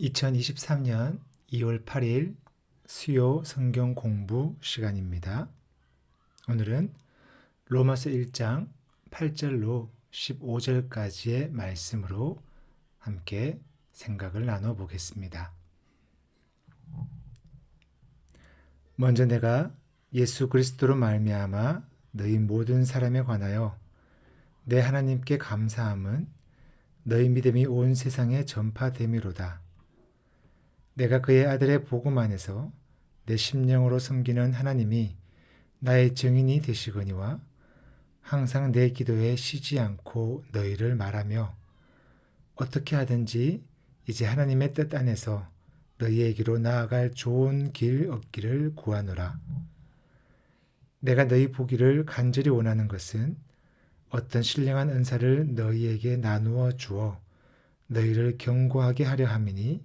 2023년 2월 8일 수요 성경 공부 시간입니다. 오늘은 로마서 1장 8절로 15절까지의 말씀으로 함께 생각을 나눠 보겠습니다. 먼저 내가 예수 그리스도로 말미암아 너희 모든 사람에 관하여 내 하나님께 감사함은 너희 믿음이 온 세상에 전파됨이로다. 내가 그의 아들의 복음 안에서 내 심령으로 섬기는 하나님이 나의 증인이 되시거니와 항상 내 기도에 쉬지 않고 너희를 말하며 어떻게 하든지 이제 하나님의 뜻 안에서 너희에게로 나아갈 좋은 길 얻기를 구하노라. 내가 너희 보기를 간절히 원하는 것은 어떤 신령한 은사를 너희에게 나누어 주어 너희를 경고하게 하려 함이니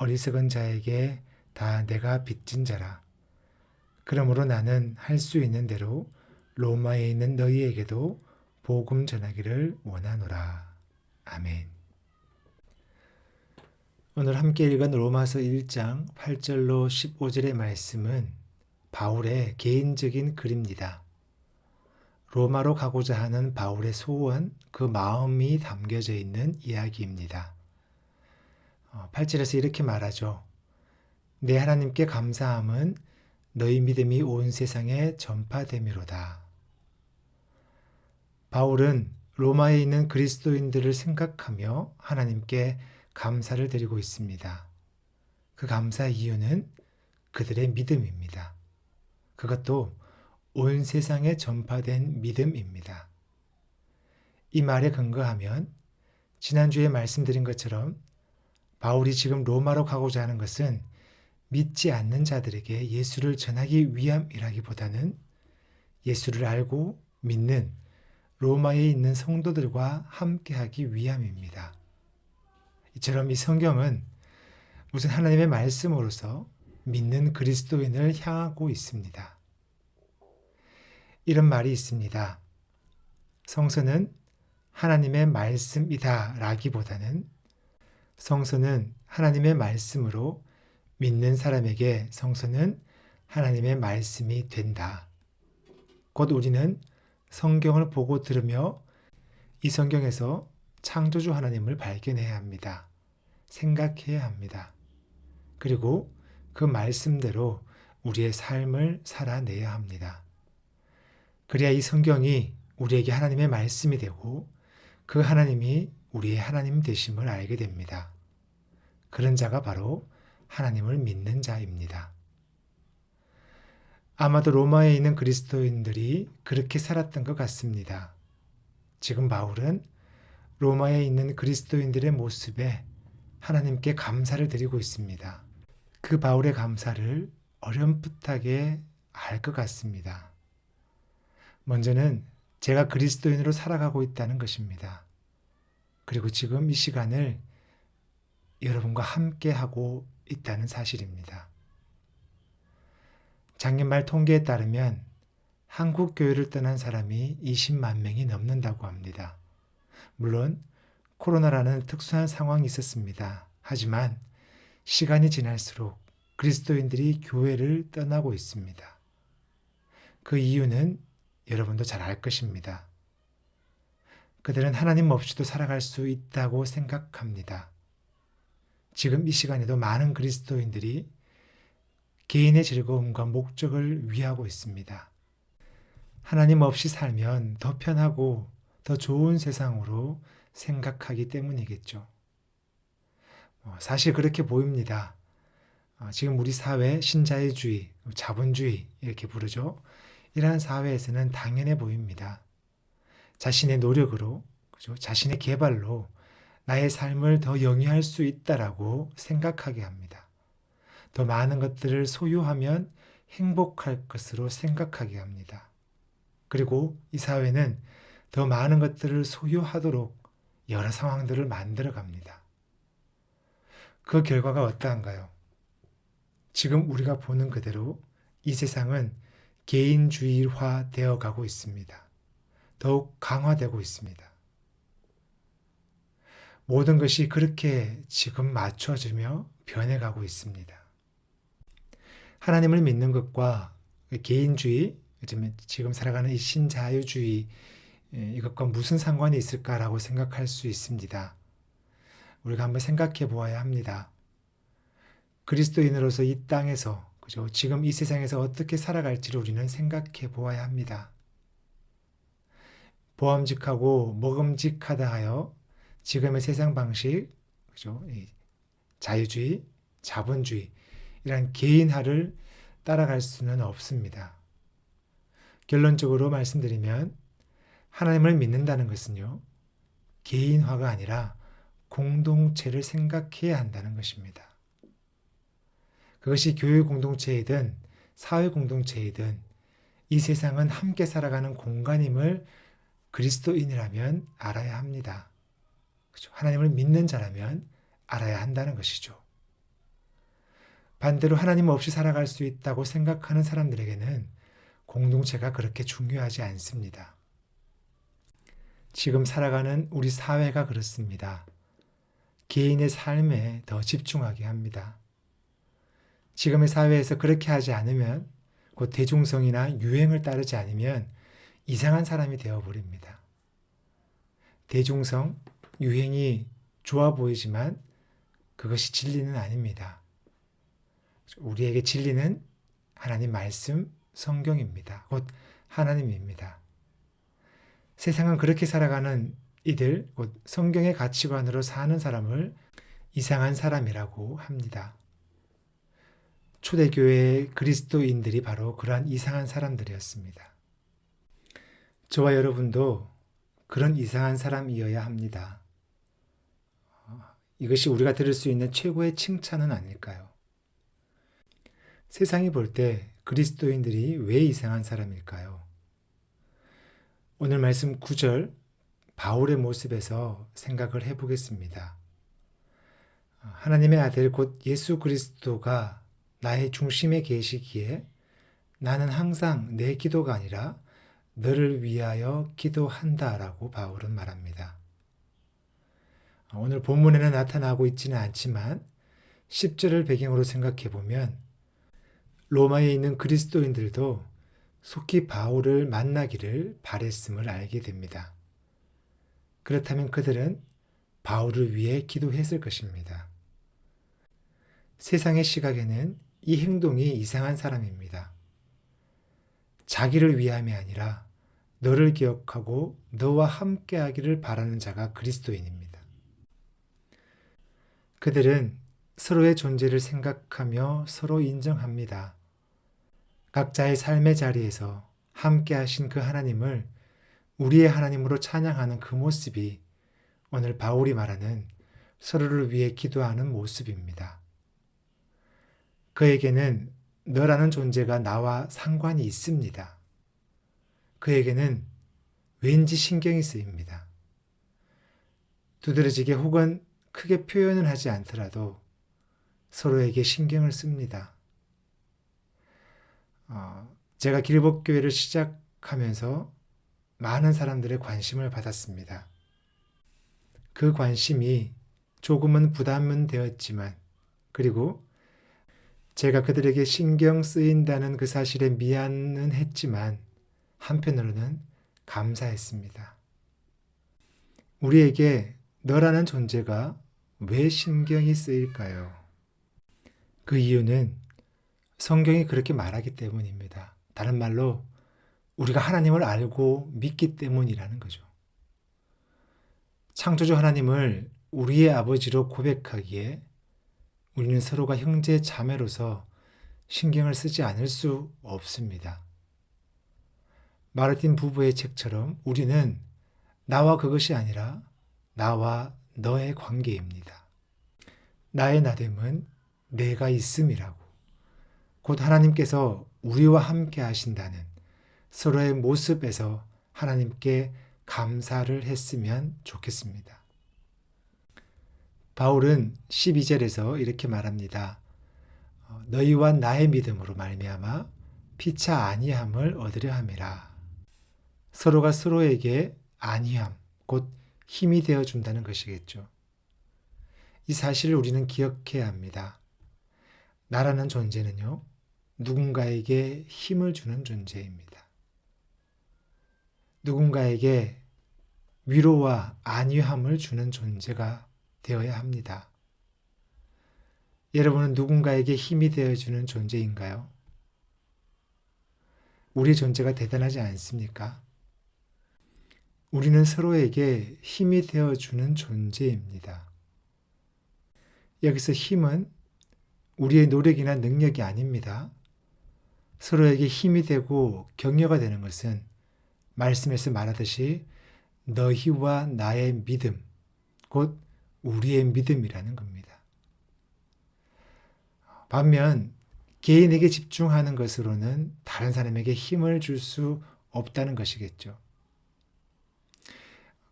어리석은 자에게 다 내가 빚진 자라. 그러므로 나는 할 수 있는 대로 로마에 있는 너희에게도 복음 전하기를 원하노라. 아멘. 오늘 함께 읽은 로마서 1장 8절로 15절의 말씀은 바울의 개인적인 글입니다. 로마로 가고자 하는 바울의 소원, 그 마음이 담겨져 있는 이야기입니다. 8절에서 어, 이렇게 말하죠. 내 하나님께 감사함은 너희 믿음이 온 세상에 전파됨이로다. 바울은 로마에 있는 그리스도인들을 생각하며 하나님께 감사를 드리고 있습니다. 그 감사 이유는 그들의 믿음입니다. 그것도 온 세상에 전파된 믿음입니다. 이 말에 근거하면 지난주에 말씀드린 것처럼 바울이 지금 로마로 가고자 하는 것은 믿지 않는 자들에게 예수를 전하기 위함이라기보다는 예수를 알고 믿는 로마에 있는 성도들과 함께하기 위함입니다. 이처럼 이 성경은 무슨 하나님의 말씀으로서 믿는 그리스도인을 향하고 있습니다. 이런 말이 있습니다. 성서는 하나님의 말씀이다 라기보다는 성서는 하나님의 말씀으로 믿는 사람에게 성서는 하나님의 말씀이 된다. 곧 우리는 성경을 보고 들으며 이 성경에서 창조주 하나님을 발견해야 합니다. 생각해야 합니다. 그리고 그 말씀대로 우리의 삶을 살아내야 합니다. 그래야 이 성경이 우리에게 하나님의 말씀이 되고 그 하나님이 우리의 하나님 되심을 알게 됩니다. 그런 자가 바로 하나님을 믿는 자입니다. 아마도 로마에 있는 그리스도인들이 그렇게 살았던 것 같습니다. 지금 바울은 로마에 있는 그리스도인들의 모습에 하나님께 감사를 드리고 있습니다. 그 바울의 감사를 어렴풋하게 알 것 같습니다. 먼저는 제가 그리스도인으로 살아가고 있다는 것입니다. 그리고 지금 이 시간을 여러분과 함께 하고 있다는 사실입니다. 작년 말 통계에 따르면 한국 교회를 떠난 사람이 20만 명이 넘는다고 합니다. 물론 코로나라는 특수한 상황이 있었습니다. 하지만 시간이 지날수록 그리스도인들이 교회를 떠나고 있습니다. 그 이유는 여러분도 잘 알 것입니다. 그들은 하나님 없이도 살아갈 수 있다고 생각합니다. 지금 이 시간에도 많은 그리스도인들이 개인의 즐거움과 목적을 위하고 있습니다. 하나님 없이 살면 더 편하고 더 좋은 세상으로 생각하기 때문이겠죠. 뭐 사실 그렇게 보입니다. 어, 지금 우리 사회 신자유주의, 자본주의 이렇게 부르죠. 이러한 사회에서는 당연해 보입니다. 자신의 노력으로, 그죠? 자신의 개발로 나의 삶을 더 영위할 수 있다라고 생각하게 합니다. 더 많은 것들을 소유하면 행복할 것으로 생각하게 합니다. 그리고 이 사회는 더 많은 것들을 소유하도록 여러 상황들을 만들어 갑니다. 그 결과가 어떠한가요? 지금 우리가 보는 그대로 이 세상은 개인주의화 되어 가고 있습니다. 더욱 강화되고 있습니다. 모든 것이 그렇게 지금 맞춰지며 변해가고 있습니다. 하나님을 믿는 것과 개인주의, 지금 살아가는 이 신자유주의, 이것과 무슨 상관이 있을까라고 생각할 수 있습니다. 우리가 한번 생각해 보아야 합니다. 그리스도인으로서 이 땅에서, 그죠? 지금 이 세상에서 어떻게 살아갈지를 우리는 생각해 보아야 합니다. 보암직하고 먹음직하다 하여 지금의 세상 방식, 그죠? 자유주의, 자본주의, 이런 개인화를 따라갈 수는 없습니다. 결론적으로 말씀드리면 하나님을 믿는다는 것은요, 개인화가 아니라 공동체를 생각해야 한다는 것입니다. 그것이 교회 공동체이든 사회 공동체이든 이 세상은 함께 살아가는 공간임을 그리스도인이라면 알아야 합니다. 그렇죠? 하나님을 믿는 자라면 알아야 한다는 것이죠. 반대로 하나님 없이 살아갈 수 있다고 생각하는 사람들에게는 공동체가 그렇게 중요하지 않습니다. 지금 살아가는 우리 사회가 그렇습니다. 개인의 삶에 더 집중하게 합니다. 지금의 사회에서 그렇게 하지 않으면 곧 대중성이나 유행을 따르지 않으면 이상한 사람이 되어버립니다. 대중성, 유행이 좋아 보이지만 그것이 진리는 아닙니다. 우리에게 진리는 하나님 말씀, 성경입니다. 곧 하나님입니다. 세상은 그렇게 살아가는 이들, 곧 성경의 가치관으로 사는 사람을 이상한 사람이라고 합니다. 초대교회 그리스도인들이 바로 그러한 이상한 사람들이었습니다. 저와 여러분도 그런 이상한 사람이어야 합니다. 이것이 우리가 들을 수 있는 최고의 칭찬은 아닐까요? 세상이 볼 때 그리스도인들이 왜 이상한 사람일까요? 오늘 말씀 9절 바울의 모습에서 생각을 해보겠습니다. 하나님의 아들 곧 예수 그리스도가 나의 중심에 계시기에 나는 항상 내 기도가 아니라 너를 위하여 기도한다 라고 바울은 말합니다. 오늘 본문에는 나타나고 있지는 않지만 10절을 배경으로 생각해 보면 로마에 있는 그리스도인들도 속히 바울을 만나기를 바랬음을 알게 됩니다. 그렇다면 그들은 바울을 위해 기도했을 것입니다. 세상의 시각에는 이 행동이 이상한 사람입니다. 자기를 위함이 아니라 너를 기억하고 너와 함께 하기를 바라는 자가 그리스도인입니다. 그들은 서로의 존재를 생각하며 서로 인정합니다. 각자의 삶의 자리에서 함께 하신 그 하나님을 우리의 하나님으로 찬양하는 그 모습이 오늘 바울이 말하는 서로를 위해 기도하는 모습입니다. 그에게는 너라는 존재가 나와 상관이 있습니다. 그에게는 왠지 신경이 쓰입니다. 두드러지게 혹은 크게 표현을 하지 않더라도 서로에게 신경을 씁니다. 어, 제가 길복교회를 시작하면서 많은 사람들의 관심을 받았습니다. 그 관심이 조금은 부담은 되었지만, 그리고 제가 그들에게 신경 쓰인다는 그 사실에 미안은 했지만, 한편으로는 감사했습니다. 우리에게 너라는 존재가 왜 신경이 쓰일까요? 그 이유는 성경이 그렇게 말하기 때문입니다. 다른 말로 우리가 하나님을 알고 믿기 때문이라는 거죠. 창조주 하나님을 우리의 아버지로 고백하기에 우리는 서로가 형제 자매로서 신경을 쓰지 않을 수 없습니다. 마르틴 부부의 책처럼 우리는 나와 그것이 아니라 나와 너의 관계입니다. 나의 나됨은 내가 있음이라고. 곧 하나님께서 우리와 함께 하신다는 서로의 모습에서 하나님께 감사를 했으면 좋겠습니다. 바울은 12절에서 이렇게 말합니다. 어, 너희와 나의 믿음으로 말미암아 피차 아니함을 얻으려 함이라. 서로가 서로에게 아니함, 곧 힘이 되어 준다는 것이겠죠. 이 사실을 우리는 기억해야 합니다. 나라는 존재는요, 누군가에게 힘을 주는 존재입니다. 누군가에게 위로와 안위함을 주는 존재가 되어야 합니다. 여러분은 누군가에게 힘이 되어주는 존재인가요? 우리 존재가 대단하지 않습니까? 우리는 서로에게 힘이 되어주는 존재입니다. 여기서 힘은 우리의 노력이나 능력이 아닙니다. 서로에게 힘이 되고 격려가 되는 것은 말씀에서 말하듯이 너희와 나의 믿음, 곧 우리의 믿음이라는 겁니다. 반면 개인에게 집중하는 것으로는 다른 사람에게 힘을 줄 수 없다는 것이겠죠.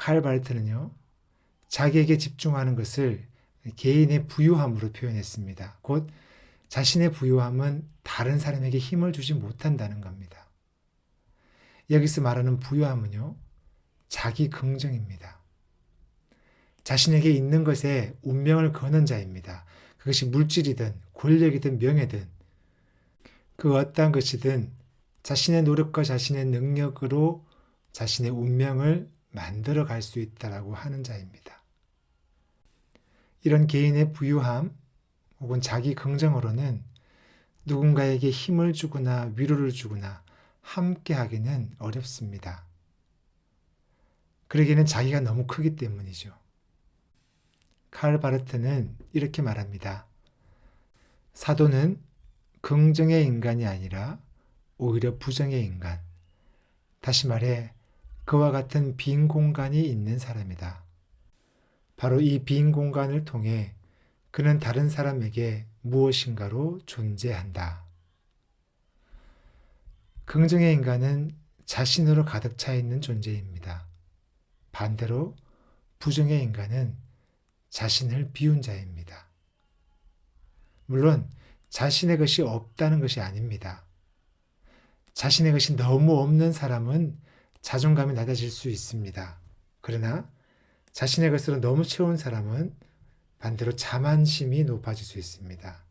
칼 바르트는요, 자기에게 집중하는 것을 개인의 부유함으로 표현했습니다. 곧 자신의 부유함은 다른 사람에게 힘을 주지 못한다는 겁니다. 여기서 말하는 부유함은요, 자기 긍정입니다. 자신에게 있는 것에 운명을 거는 자입니다. 그것이 물질이든 권력이든 명예든 그 어떠한 것이든 자신의 노력과 자신의 능력으로 자신의 운명을 만들어 갈 수 있다라고 하는 자입니다. 이런 개인의 부유함 혹은 자기 긍정으로는 누군가에게 힘을 주거나 위로를 주거나 함께 하기는 어렵습니다. 그러기에는 자기가 너무 크기 때문이죠. 칼 바르트는 이렇게 말합니다. 사도는 긍정의 인간이 아니라 오히려 부정의 인간. 다시 말해, 그와 같은 빈 공간이 있는 사람이다. 바로 이 빈 공간을 통해 그는 다른 사람에게 무엇인가로 존재한다. 긍정의 인간은 자신으로 가득 차 있는 존재입니다. 반대로 부정의 인간은 자신을 비운 자입니다. 물론 자신의 것이 없다는 것이 아닙니다. 자신의 것이 너무 없는 사람은 자존감이 낮아질 수 있습니다. 그러나 자신의 것으로 너무 채운 사람은 반대로 자만심이 높아질 수 있습니다.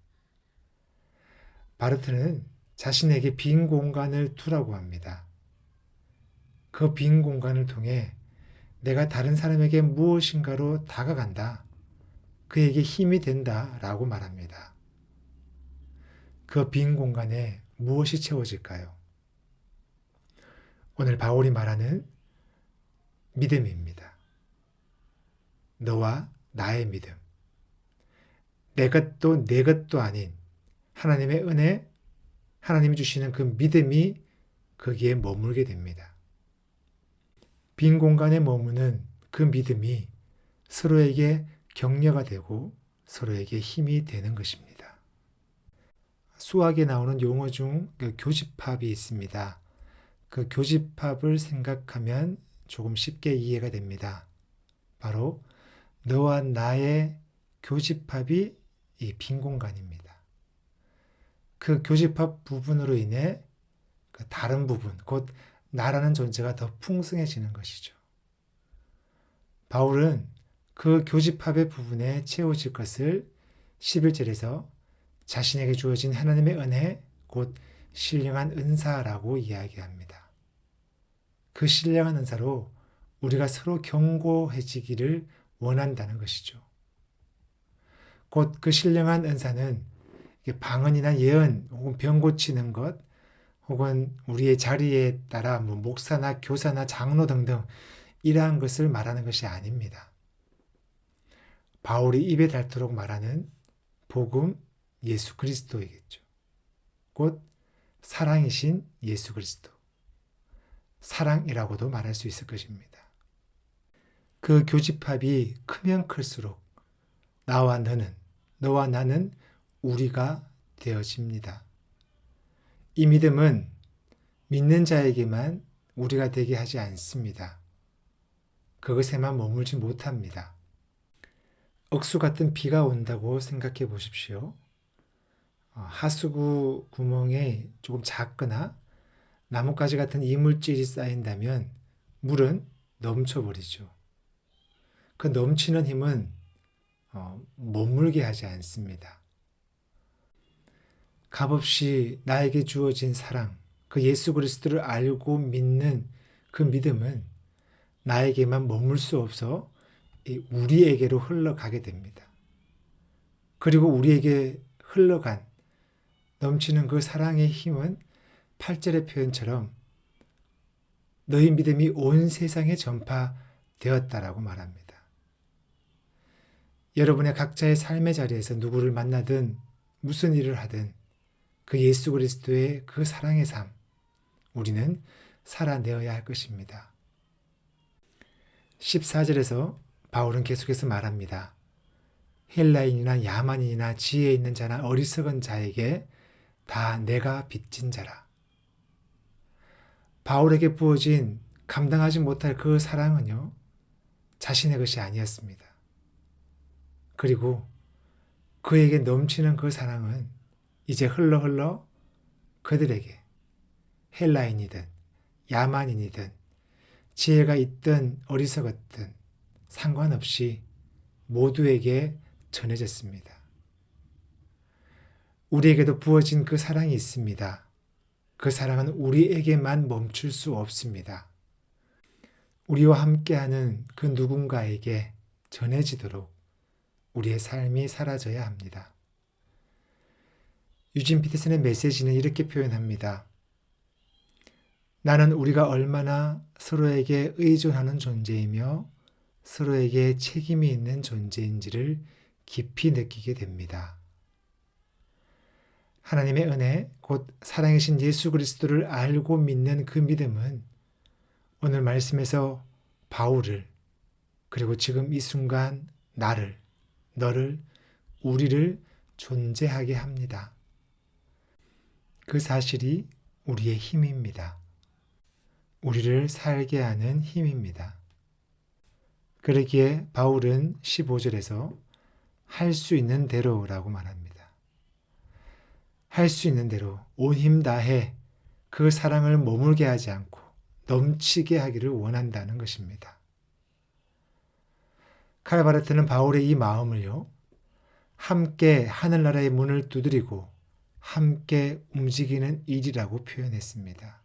바르트는 자신에게 빈 공간을 두라고 합니다. 그 빈 공간을 통해 내가 다른 사람에게 무엇인가로 다가간다. 그에게 힘이 된다. 라고 말합니다. 그 빈 공간에 무엇이 채워질까요? 오늘 바울이 말하는 믿음입니다. 너와 나의 믿음. 내 것도 내 것도 아닌 하나님의 은혜, 하나님이 주시는 그 믿음이 거기에 머물게 됩니다. 빈 공간에 머무는 그 믿음이 서로에게 격려가 되고 서로에게 힘이 되는 것입니다. 수학에 나오는 용어 중그 교집합이 있습니다. 그 교집합을 생각하면 조금 쉽게 이해가 됩니다. 바로 너와 나의 교집합이 이 빈 공간입니다. 그 교집합 부분으로 인해 그 다른 부분, 곧 나라는 존재가 더 풍성해지는 것이죠. 바울은 그 교집합의 부분에 채워질 것을 11절에서 자신에게 주어진 하나님의 은혜, 곧 신령한 은사라고 이야기합니다. 그 신령한 은사로 우리가 서로 견고해지기를 원한다는 것이죠. 곧 그 신령한 은사는 방언이나 예언 혹은 병 고치는 것 혹은 우리의 자리에 따라 뭐 목사나 교사나 장로 등등 이러한 것을 말하는 것이 아닙니다. 바울이 입에 닳도록 말하는 복음 예수 그리스도이겠죠. 곧 사랑이신 예수 그리스도. 사랑이라고도 말할 수 있을 것입니다. 그 교집합이 크면 클수록 나와 너는, 너와 나는 우리가 되어집니다. 이 믿음은 믿는 자에게만 우리가 되게 하지 않습니다. 그것에만 머물지 못합니다. 억수 같은 비가 온다고 생각해 보십시오. 어, 하수구 구멍에 조금 작거나 나뭇가지 같은 이물질이 쌓인다면 물은 넘쳐버리죠. 그 넘치는 힘은 어, 머물게 하지 않습니다. 값없이 나에게 주어진 사랑, 그 예수 그리스도를 알고 믿는 그 믿음은 나에게만 머물 수 없어 우리에게로 흘러가게 됩니다. 그리고 우리에게 흘러간 넘치는 그 사랑의 힘은 8절의 표현처럼 너희 믿음이 온 세상에 전파되었다라고 말합니다. 여러분의 각자의 삶의 자리에서 누구를 만나든 무슨 일을 하든 그 예수 그리스도의 그 사랑의 삶, 우리는 살아내어야 할 것입니다. 14절에서 바울은 계속해서 말합니다. 헬라인이나 야만인이나 지혜 있는 자나 어리석은 자에게 다 내가 빚진 자라. 바울에게 부어진 감당하지 못할 그 사랑은요, 자신의 것이 아니었습니다. 그리고 그에게 넘치는 그 사랑은 이제 흘러 흘러 그들에게 헬라인이든 야만인이든 지혜가 있든 어리석었든 상관없이 모두에게 전해졌습니다. 우리에게도 부어진 그 사랑이 있습니다. 그 사랑은 우리에게만 멈출 수 없습니다. 우리와 함께하는 그 누군가에게 전해지도록 우리의 삶이 사라져야 합니다. 유진 피터슨의 메시지는 이렇게 표현합니다. 나는 우리가 얼마나 서로에게 의존하는 존재이며 서로에게 책임이 있는 존재인지를 깊이 느끼게 됩니다. 하나님의 은혜, 곧 사랑이신 예수 그리스도를 알고 믿는 그 믿음은 오늘 말씀에서 바울을 그리고 지금 이 순간 나를, 너를, 우리를 존재하게 합니다. 그 사실이 우리의 힘입니다. 우리를 살게 하는 힘입니다. 그러기에 바울은 15절에서 할 수 있는 대로라고 말합니다. 할 수 있는 대로 온 힘 다해 그 사랑을 머물게 하지 않고 넘치게 하기를 원한다는 것입니다. 칼바르트는 바울의 이 마음을요, 함께 하늘나라의 문을 두드리고 함께 움직이는 일이라고 표현했습니다.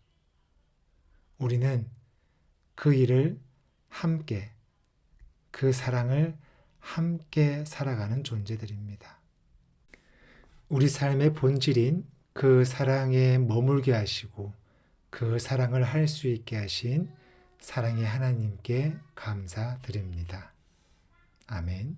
우리는 그 일을 함께, 그 사랑을 함께 살아가는 존재들입니다. 우리 삶의 본질인 그 사랑에 머물게 하시고 그 사랑을 할 수 있게 하신 사랑의 하나님께 감사드립니다. 아멘.